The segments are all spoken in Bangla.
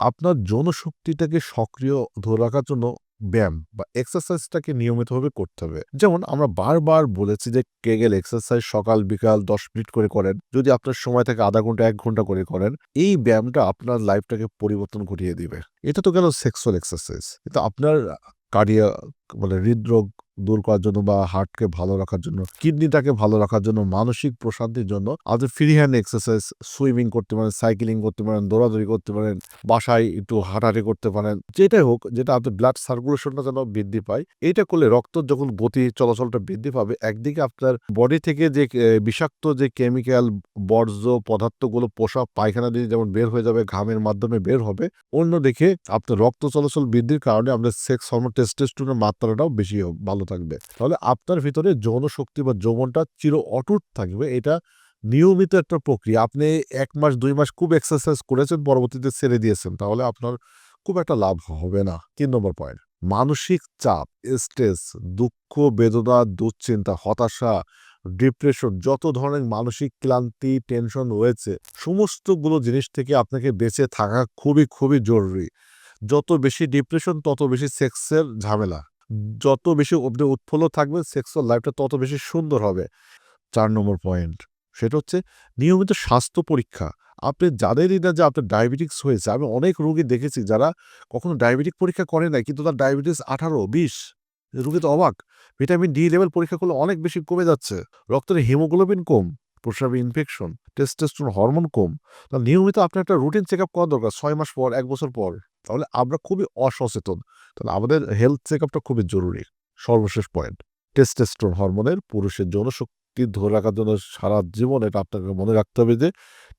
আপনার যৌনশক্তিটাকে সক্রিয় ধরে রাখার জন্য ব্যায়াম বা এক্সারসাইজটাকে নিয়মিতভাবে করতে হবে। যেমন আমরা বারবার বলেছি যে কেগেল এক্সারসাইজ সকাল, বিকাল ১০ মিনিট করে করেন। যদি আপনার সময় থাকে ০.৫ ঘণ্টা, এক ঘণ্টা করে করেন। এই ব্যায়ামটা আপনার লাইফটাকে পরিবর্তন ঘটিয়ে দিবে। এটা তো গেল সেক্সুয়াল এক্সারসাইজ। কিন্তু আপনার কার্ডিয়া মানে হৃদরোগ দূর করার জন্য বা হার্টকে ভালো রাখার জন্য, কিডনিটাকে ভালো রাখার জন্য, মানসিক প্রশান্তির জন্য আপনি ফ্রি হ্যান্ড এক্সারসাইজ, সুইমিং করতে পারেন, সাইকেলিং করতে পারেন, দৌড়াদৌড়ি করতে পারেন, বাসায় একটু হাঁটাহাঁটি করতে পারেন। যেটাই হোক যেটা আপনার ব্লাড সার্কুলেশনটা যেন বৃদ্ধি পায়। এটা করলে রক্ত যখন গতি চলাচলটা বৃদ্ধি পাবে, একদিকে আপনার বডি থেকে যে বিষাক্ত যে কেমিক্যাল বর্জ্য পদার্থগুলো পোষা পায়খানা দিয়ে যেমন বের হয়ে যাবে, ঘামের মাধ্যমে বের হবে। অন্যদিকে আপনার রক্ত চলাচল বৃদ্ধির কারণে আপনার সেক্স হরমোন টেস্টোস্টেরনের মাত্রাটাও বেশি ভালো থাকবে। তাহলে আপনার ভিতরে যৌন শক্তি বা যৌবনটা চির অটুট থাকবে। এটা নিয়মিত একটা প্রক্রিয়া। আপনি এক মাস দুই মাস খুব এক্সারসাইজ করেছেন, পরবর্তীতে ছেড়ে দিয়েছেন। তাহলে আপনার খুব একটা লাভ হবে না। তিন নম্বর পয়েন্ট। মানসিক চাপ, স্ট্রেস, দুঃখ, বেদনা, দুশ্চিন্তা, হতাশা, ডিপ্রেশন যত ধরনের মানসিক ক্লান্তি, টেনশন রয়েছে, সমস্তগুলো জিনিস থেকে আপনাকে বেঁচে থাকা খুবই, খুবই জরুরি। যত বেশি ডিপ্রেশন তত বেশি সেক্সের ঝামেলা। যত বেশি অব্দি উৎফুল্ল থাকবে সেক্সুয়াল লাইফটা তত বেশি সুন্দর হবে। চার নম্বর পয়েন্ট। সেটা হচ্ছে নিয়মিত স্বাস্থ্য পরীক্ষা। আপনি জানেনই না যে আপনার ডায়াবেটিকস হয়েছে। আমি অনেক রোগী দেখেছি যারা কখনো ডায়াবেটিক পরীক্ষা করে নাই কিন্তু তার ডায়াবেটিস ১৮, ২০ রোগী তো অবাক। ভিটামিন ডি লেভেল পরীক্ষা করলে অনেক বেশি কমে যাচ্ছে। রক্তের হিমোগ্লোবিন কম, প্রস্রাবে ইনফেকশন, টেস্টোস্টেরন হরমোন কম। তা নিয়মিত আপনার একটা রুটিন চেক আপ করা দরকার ছয় মাস পর, এক বছর পর। তাহলে আমরা খুবই অসচেতন। তাহলে আমাদের হেলথ চেক আপটা খুবই জরুরি। সর্বশেষ পয়েন্ট। টেস্টোস্টেরন হরমোনের পুরুষের যৌনশক্তি ধরে রাখার জন্য সারা জীবন এটা আপনাকে মনে রাখতে হবে যে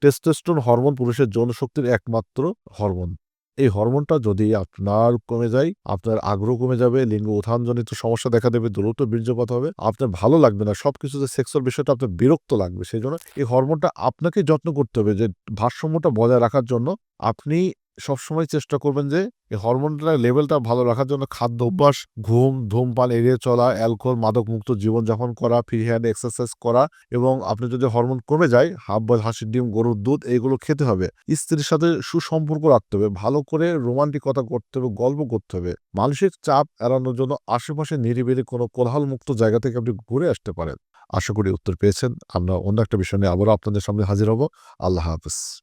টেস্টোস্টেরন হরমোন পুরুষের যৌনশক্তির একমাত্র হরমোন। এই হরমোনটা যদি আপনার কমে যায়, আপনার আগ্রহ কমে যাবে, লিঙ্গ উত্থানজনিত সমস্যা দেখা দেবে, দ্রুত বীর্যপাত হবে। আপনার ভালো লাগবে না। সবকিছুতে সেক্সুয়াল বিষয়টা আপনার বিরক্ত লাগবে। সেই জন্য এই হরমোনটা আপনাকেই যত্ন করতে হবে যে ভারসাম্যটা বজায় রাখার জন্য আপনি সবসময় চেষ্টা করবেন যে এই হরমোনটার লেভেলটা ভালো রাখার জন্য খাদ্য অভ্যাস, ঘুম, ধূমপান এড়িয়ে চলা, অ্যালকোহল, মাদকমুক্ত জীবনযাপন করা, ফ্রি হ্যান্ড এক্সারসাইজ করা এবং আপনি যদি হরমোন কমে যায়, হাফ বয়েল হাঁসের ডিম, গরুর দুধ এইগুলো খেতে হবে। স্ত্রীর সাথে সুসম্পর্ক রাখতে হবে। ভালো করে রোমান্টিকতা করতে হবে, গল্প করতে হবে। মানসিক চাপ এড়ানোর জন্য আশেপাশে নিরিবিলি কোনো কোলাহলমুক্ত জায়গা থেকে আপনি ঘুরে আসতে পারেন। আশা করি উত্তর পেয়েছেন। আমরা অন্য একটা বিষয় নিয়ে আবারও আপনাদের সামনে হাজির হব। আল্লাহ হাফেজ।